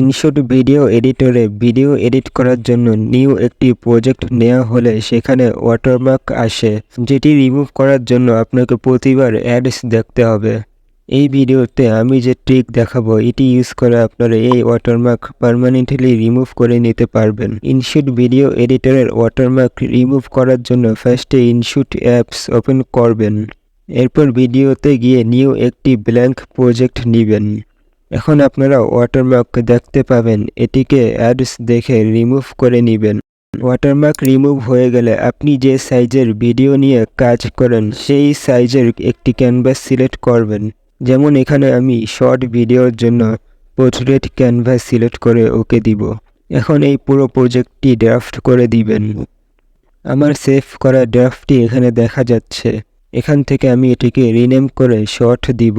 InShot video এডিটরে video edit করার জন্য নিউ একটি প্রজেক্ট নেওয়া হলে সেখানে ওয়াটারমার্ক আসে, যেটি রিমুভ করার জন্য আপনাকে প্রতিবার অ্যাডস দেখতে হবে। এই ভিডিওতে আমি যে ট্রিক দেখাবো, এটি ইউজ করে আপনারা এই ওয়াটারমার্ক পারমানেন্টলি রিমুভ করে নিতে পারবেন। ইনশুট ভিডিও এডিটরের ওয়াটারমার্ক রিমুভ করার জন্য ফার্স্টে ইনশুট অ্যাপস ওপেন করবেন। এরপর ভিডিওতে গিয়ে নিউ একটি ব্ল্যাঙ্ক প্রজেক্ট নেবেন। এখন আপনারা ওয়াটারমার্ক দেখতে পাবেন, এটিকে অ্যাডস দেখে রিমুভ করে নেবেন। ওয়াটারমার্ক রিমুভ হয়ে গেলে আপনি যে সাইজের ভিডিও নিয়ে কাজ করেন, সেই সাইজের একটি ক্যানভাস সিলেক্ট করবেন। যেমন এখানে আমি শর্ট ভিডিওর জন্য পোর্ট্রেট ক্যানভাস সিলেক্ট করে ওকে দিব। এখন এই পুরো প্রজেক্টটি ড্রাফট করে দিবেন। আমার সেভ করা ড্রাফটটি এখানে দেখা যাচ্ছে। এখান থেকে আমি এটিকে রিনেম করে শর্ট দিব।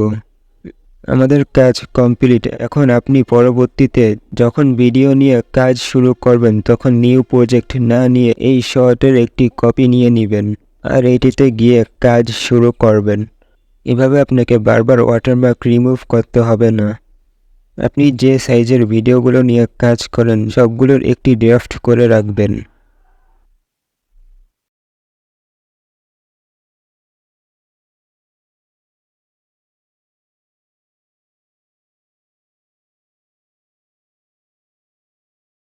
আমাদের কাজ কমপ্লিট। এখন আপনি পরবর্তীতে যখন ভিডিও নিয়ে কাজ শুরু করবেন, তখন নিউ প্রজেক্ট না নিয়ে এই শর্টের একটি কপি নিয়ে নেবেন আর এটিতে গিয়ে কাজ শুরু করবেন। এভাবে আপনাকে বারবার ওয়াটারমার্ক রিমুভ করতে হবে না। আপনি যে সাইজের ভিডিওগুলো নিয়ে কাজ করেন, সবগুলোর একটি ড্রাফট করে রাখবেন।